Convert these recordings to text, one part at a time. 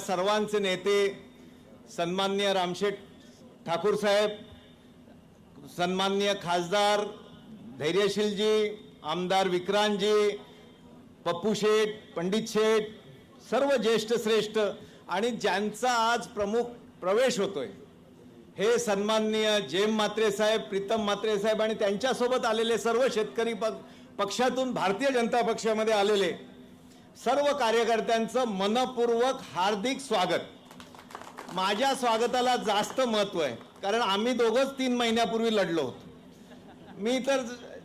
सर्वांचे नेते सन्मान्य रामशेठ ठाकूर साहेब सन्मान्य खासदार धैर्यशीलजी आमदार विक्रांतजी पप्पू शेठ पंडित शेठ सर्व ज्येष्ठ श्रेष्ठ आणि ज्यांचा आज प्रमुख प्रवेश होतोय हे सन्माननीय जेम मात्रे साहेब प्रीतम मात्रे साहेब आणि त्यांच्यासोबत आलेले सर्व शेतकरी पक्षातून भारतीय जनता पक्षामध्ये आलेले सर्व कार्यकर्त्यांचं मनपूर्वक हार्दिक स्वागत. माझ्या स्वागताला जास्त महत्त्व आहे कारण आम्ही दोघंच तीन महिन्यापूर्वी लढलो होतो. मी तर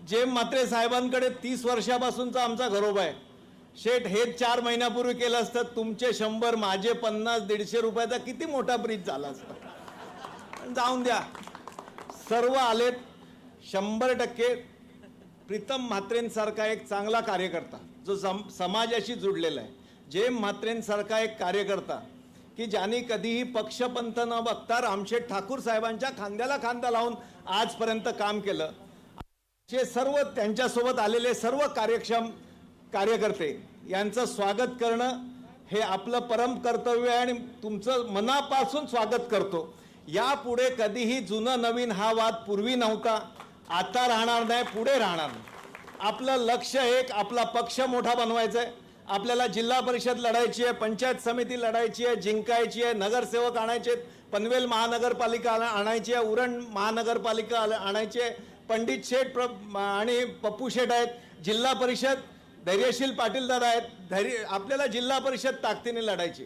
जेम म्हात्रे साहेबांकडे तीस वर्षापासूनचा आमचा घरोबा आहे. शेठ हे चार महिन्यापूर्वी केलं असतं तुमचे शंभर माझे पन्नास दीडशे रुपयाचा किती मोठा ब्रिज झाला असता. पण जाऊन द्या. सर्व आलेत शंभर टक्के प्रीतम म्हात्रेंसारखा एक चांगला कार्यकर्ता जो सम समाजाशी जुडलेला आहे. जेम म्हात्रेंसारखा एक कार्यकर्ता की ज्यांनी कधीही पक्षपंथ न बघता रामशेठ ठाकूर साहेबांच्या खांद्याला खांदा लावून आजपर्यंत काम केलं. जे सर्व त्यांच्यासोबत आलेले सर्व कार्यक्षम कार्यकर्ते यांचं स्वागत करणं हे आपलं परम कर्तव्य आहे आणि तुमचं मनापासून स्वागत करतो. यापुढे कधीही जुनं नवीन हा वाद पूर्वी नव्हता. आता राहणार नाही पुढे राहणार नाही. आपलं लक्ष एक आपला पक्ष मोठा बनवायचा आहे आपल्याला जिल्हा परिषद लढायची आहे पंचायत समिती लढायची आहे जिंकायची आहे नगरसेवक आणायचे आहेत पनवेल महानगरपालिका आणायची आहे उरण महानगरपालिका आणायची आहे. पंडित शेठ प्र आणि पप्पू शेठ आहेत जिल्हा परिषद धैर्यशील पाटीलदार आहेत धैर्य आपल्याला जिल्हा परिषद ताकदीने लढायची